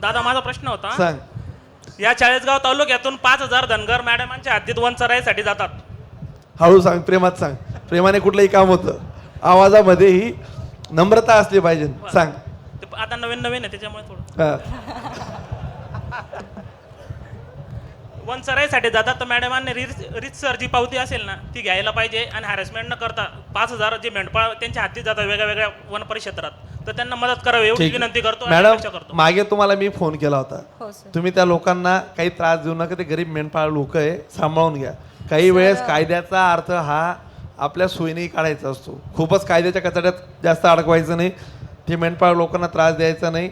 दादा माझा प्रश्न होता. सांग. या चाळीसगाव तालुक्यातून पाच हजार धनगर मॅडमांच्या हद्दीत वन चराईसाठी जातात. हळू सांग प्रेमात सांग. प्रेमाने कुठलंही काम होतं आवाजामध्ये ही नम्रता असली पाहिजे. सांग. ते आता नवीन नवीन आहे त्याच्यामुळे थोडं. हा. वन चराईसाठी जातात तर मॅडमांनी रिच रितसर जी पावती असेल ना ती घ्यायला पाहिजे आणि हॅरेसमेंट न करता पाच हजार जे मेंढपाळ त्यांच्या हाती जातात वेगळ्या वेगळ्या वन परिक्षेत्रात तर त्यांना मदत करावी एवढी ठीक. विनंती करतो आणि मॅडम अपेक्षा करतो. मागे तुम्हाला मी फोन केला होता. हो सर तुम्ही त्या लोकांना काही त्रास देऊ नका ते गरीब मेंढपाळ लोक आहे सांभाळून घ्या. काही वेळेस कायद्याचा अर्थ हा आपल्या सोयीने काढायचा असतो. खूपच कायद्याच्या कचड्यात जास्त अडकवायचं नाही. ते मेंढपाळ लोकांना त्रास द्यायचा नाही.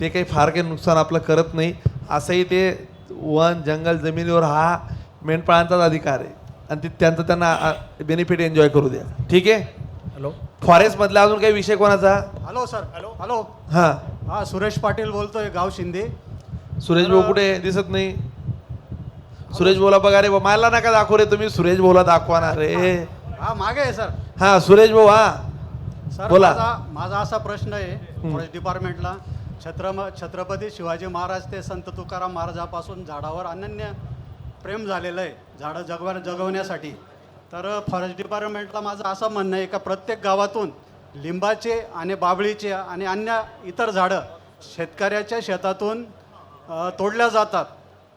ते काही फार काही नुकसान आपलं करत नाही. असंही ते वन जंगल जमिनीवर हा मेंढपाळांचाच अधिकार आहे. आणि ते त्यांचं त्यांना बेनिफिट एन्जॉय करू द्या. ठीक आहे? हॅलो फॉरेस्ट मधला अजून काही विषय कोणाचा? हॅलो सर हॅलो हॅलो हा. हा सुरेश पाटील बोलतोय गाव शिंदे. सुरेश भाऊ कुठे? आहे? दिसत नाही. सुरेश बोला बघा रे बा, मला नका दाखव रे तुम्ही. सुरेश बोला दाखवा ना रे. हा. मागे आहे सर हा सुरेश भाऊ हा. सर बोला. माझा माझा असा प्रश्न आहे फॉरेस्ट डिपार्टमेंटला छत्रम छत्रपती शिवाजी महाराज ते संत तुकाराम महाराजापासून झाडावर अनन्य प्रेम झालेलं आहे. झाडं जगवा जगवण्यासाठी. तर फॉरेस्ट डिपार्टमेंटला माझं असं म्हणणं आहे का प्रत्येक गावातून लिंबाचे आणि बाबळीचे आणि अन्य इतर झाडं शेतकऱ्याच्या शेतातून तोडल्या जातात.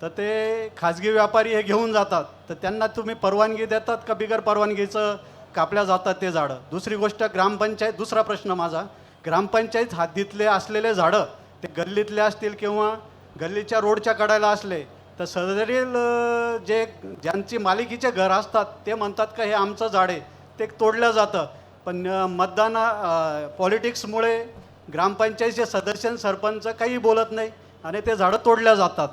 तर ते खाजगी व्यापारी हे घेऊन जातात. तर त्यांना तुम्ही परवानगी देतात का बिगर परवानगीचं कापल्या जातात ते झाडं? दुसरी गोष्ट ग्रामपंचायत दुसरा प्रश्न माझा. ग्रामपंचायत हद्दीतले असलेले झाडं ते गल्लीतले असतील किंवा गल्लीच्या रोडच्या कडायला असले तर सदरील जे ज्यांची मालिकीचे घर असतात ते म्हणतात का हे आमचं झाड आहे. ते तोडलं जातं. पण मतदान पॉलिटिक्समुळे ग्रामपंचायतचे सदस्य सरपंच काही बोलत नाही आणि ते झाडं तोडल्या जातात.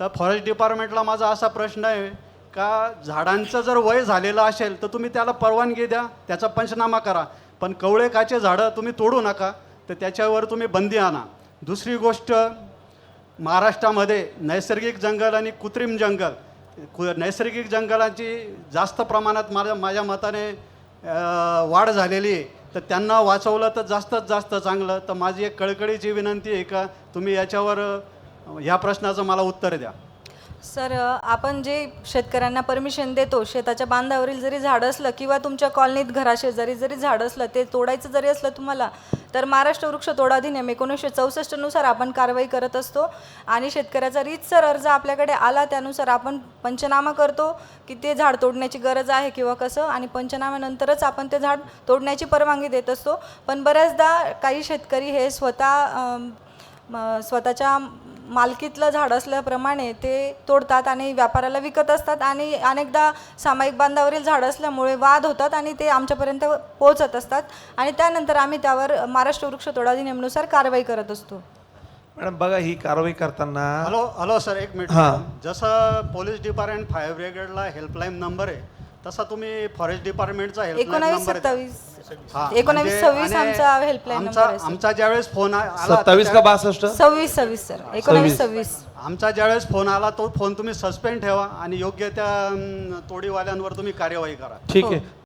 तर फॉरेस्ट डिपार्टमेंटला माझा असा प्रश्न आहे का झाडांचं जर वय झालेलं असेल तर तुम्ही त्याला परवानगी द्या त्याचा पंचनामा करा. पण कवळेकाचे झाडं तुम्ही तोडू नका तर त्याच्यावर तुम्ही बंदी आणा. दुसरी गोष्ट महाराष्ट्रामध्ये नैसर्गिक जंगल आणि कृत्रिम जंगल कु नैसर्गिक जंगलांची जास्त प्रमाणात माझ्या माझ्या मताने वाढ झालेली आहे. तर त्यांना वाचवलं तर जास्तच जास्त चांगलं. तर माझी एक कळकळीची विनंती आहे का तुम्ही याच्यावर ह्या प्रश्नाचं मला उत्तर द्या. सर आपण जे शेतकऱ्यांना परमिशन देतो शेताच्या बांधावरील जरी झाड असलं किंवा तुमच्या कॉलनीत घराशेजारी जरी झाड असलं ते तोडायचं जरी असलं तुम्हाला तर महाराष्ट्र वृक्ष तोडा अधिनियम एकोणीसशे चौसष्टनुसार आपण कारवाई करत असतो आणि शेतकऱ्याचा रीतसर अर्ज आपल्याकडे आला त्यानुसार आपण पंचनामा करतो की ते झाड तोडण्याची गरज आहे किंवा कसं आणि पंचनाम्यानंतरच आपण ते झाड तोडण्याची परवानगी देत असतो. पण बऱ्याचदा काही शेतकरी हे स्वतः स्वतःच्या मालकीतलं झाड असल्याप्रमाणे ते तोडतात आणि व्यापाराला विकत असतात आणि अनेकदा सामायिक बांधावरील झाड असल्यामुळे वाद होतात आणि ते आमच्यापर्यंत पोहोचत असतात. आणि त्यानंतर आम्ही त्यावर महाराष्ट्र वृक्ष तोड अधिनियमनुसार कारवाई करत असतो. मॅडम बघा ही कारवाई करताना हॅलो हॅलो सर एक मिनिट. हां. जसं पोलीस डिपार्टमेंट फायर ब्रिगेडला हेल्पलाईन नंबर आहे तसा तुम्ही फॉरेस्ट डिपार्टमेंटचा हेल्पलाईन एकोणावीस नंबर सत्तावीस. एकोणावीस म्हणजे- सव्वीस आमचा हेल्पलाईन आमचा नंबर आहे. आमचा ज्यावेळेस फोन आ- आला सत्तावीस का बासष्ट? सव्वीस सव्वीस सर एकोणावीस सव्वीस. आमचा ज्यावेळेस फोन आला तो फोन तुम्ही सस्पेंड ठेवा आणि योग्य त्या अं, तोडीवाल्यांवर तुम्ही कार्यवाही करा. ठीक हो. आहे